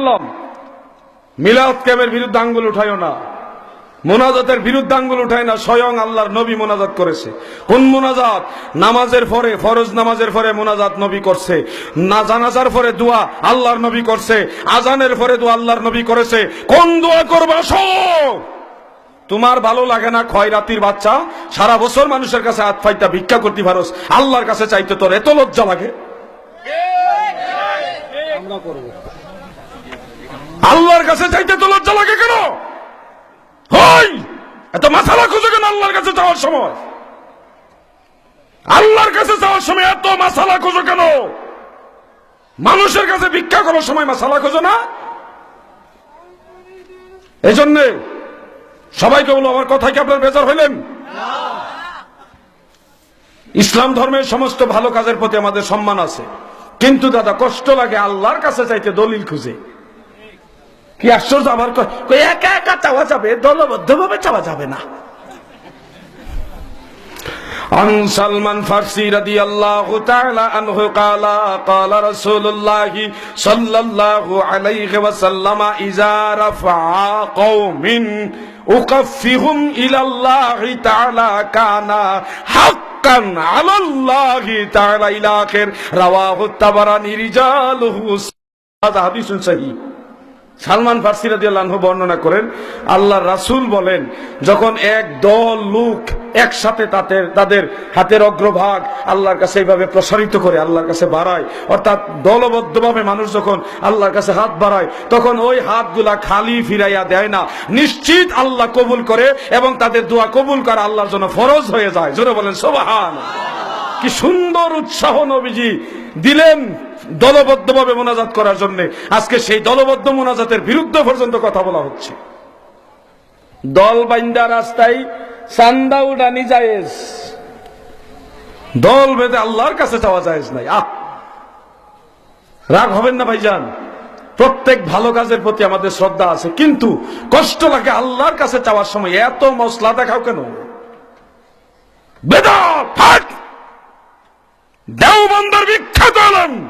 বললাম মিলাদ ক্যামের বিরুদ্ধে আঙ্গুল উঠাইও না, মোনাজাতের বিরুদ্ধে আঙ্গুল উঠায় না, স্বয়ং আল্লাহর নবী মোনাজাত করেছে। কোন মোনাজাত? নামাজের পরে, ফরজ নামাজের পরে মোনাজাত নবী করছে। না, জানাজার পরে দোয়া আল্লাহর নবী করছে। আজানের পরে দোয়া আল্লাহর নবী করেছে। কোন দোয়া করবা সব তোমার ভালো লাগে না খয়রাতির বাচ্চা? সারা বছর মানুষের কাছে হাত ফাইটা ভিক্ষা করতে পারস আল্লাহর কাছে চাইতে তোর এত লজ্জা লাগে? আল্লাহর কাছে চাইতে তো লজ্জা লাগে কেন? হই! এত মাসালা খুঁজে কেন আল্লাহর কাছে যাওয়ার সময়? আল্লাহর কাছে যাওয়ার সময় এত মাসালা খুঁজো কেন? মানুষের কাছে ভিক্ষা করার সময় মাসালা খুঁজো না? এই জন্যে সবাইকে বলো, আমার কথা কি আপনার বেজার হইলেন? ইসলাম ধর্মের সমস্ত ভালো কাজের প্রতি আমাদের সম্মান আছে। কিন্তু দাদা, কষ্ট লাগে আল্লাহর কাছে চাইতে দলিল খুঁজে। কি আশ্চর্য আবার কয়, কয় একা একা চাওয়া যাবে দলবদ্ধ ভাবে চাওয়া যাবে না عن سلمان فارسي رضي الله تعالى عنه قال قال رسول الله صلى الله عليه وسلم إذا رفع قوم أكفهم إلى الله تعالى كان حقا على الله تعالى إلى آخر رواه الطبراني رجاله هذا حديث صحيح সালমান ফার্সি রাদিয়াল্লাহু বর্ণনা করেন আল্লাহ রাসূল বলেন, যখন এক দল লোক একসাথে তাদের তাদের হাতের অগ্রভাগ আল্লাহর কাছে এইভাবে প্রসারিত করে, আল্লাহর কাছে বাড়ায়, অর্থাৎ দলবদ্ধভাবে মানুষ যখন আল্লাহর কাছে হাত বাড়ায়, তখন ওই হাতগুলা খালি ফিরাইয়া দেয় না। নিশ্চিত আল্লাহ কবুল করে এবং তাদের দোয়া কবুল করা আল্লাহর জন্য ফরজ হয়ে যায়। জোরে বলেন সোবাহান কি সুন্দর উৎসাহ নবীজি দিলেন। দলবদ্ধভাবে মোনাজাত করার জন্য আজকে সেই দলবদ্ধ মোনাজাতের বিরুদ্ধে পর্যন্ত কথা বলা হচ্ছে। দল বাইন্দা রাস্তায় চান্দা উড়ানি জায়েজ। দল বেঁধে আল্লাহর কাছে যাওয়া জায়েজ নাই। আহ! রাগ হবেন না ভাইজান। প্রত্যেক ভালো কাজের প্রতি আমাদের শ্রদ্ধা আছে, কিন্তু কষ্ট লাগে আল্লাহর কাছে চাওয়ার সময়। এত মশলা দেখাও কেন? বেদা ফাট দেওবন্দর বিখ্যাত আলম!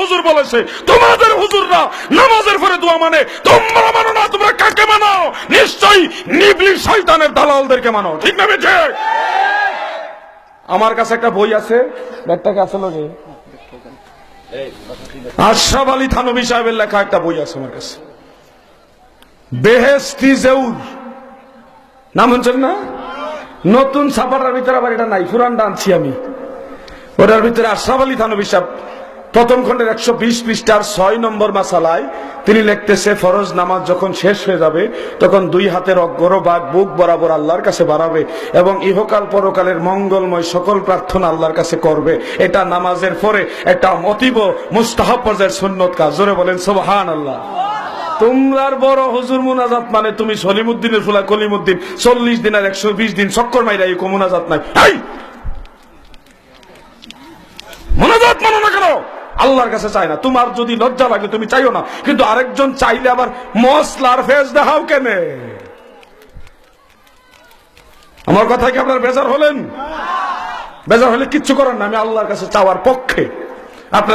হুজুর বলেছে তোমাদের হুজুররা নামাজের পরে দোয়া মানে তোমরা মানো না, তোমরা কাকে মানো? নিশ্চয়ই নিবলি শয়তানের দালালদেরকে মানো, ঠিক না বেঠে? আমার কাছে একটা বই আছে ব্যাগটাকে আছে লোকে আশরাফ আলী সাহেবের লেখা একটা বই আছে আমার কাছে। বেহেস্তি জেউর নাম শুনছেন না? নতুন ছাপাটার ভিতরে আবার এটা নাই পুরানটা আনছি আমি। ওটার ভিতরে আশরাফ আলী থানবী সাহেব প্রথম খণ্ডের একশো বিশ পৃষ্ঠার ছয় নম্বর মাসালায় তিনি লিখতেছে, ফরজ নামাজ যখন শেষ হয়ে যাবে, তখন দুই হাতের অগ্রভাগ বুক বরাবর আল্লাহর কাছে বাড়াবে এবং ইহকাল পরকালের মঙ্গলময় সকল প্রার্থনা আল্লাহর কাছে করবে। এটা নামাজের পরে একটা অতীব মুস্তাহাব পর্যায়ের সুন্নত কাজ। জোরে বলেন সোহান আল্লাহ তোমরার বড় হুজুর মুনাজাত মানে তুমি সলিমুদ্দিনের ফুলা কলিমুদ্দিন। চল্লিশ দিন আর একশো বিশ দিন চক্কর মাইরা এই মুনাজাত নাই! মোনাজাত! মানো আল্লাহর কাছে চায় না। তোমার যদি লজ্জা লাগে, তুমি চাইও না। কিন্তু আরেকজন চাইলে আবার মশলার ফেস দেখাও কেনে? আমার কথা কি আপনার বেজার হলেন? বেজার হলে কিচ্ছু করেন না, আমি আল্লাহর কাছে চাওয়ার পক্ষে। আপনার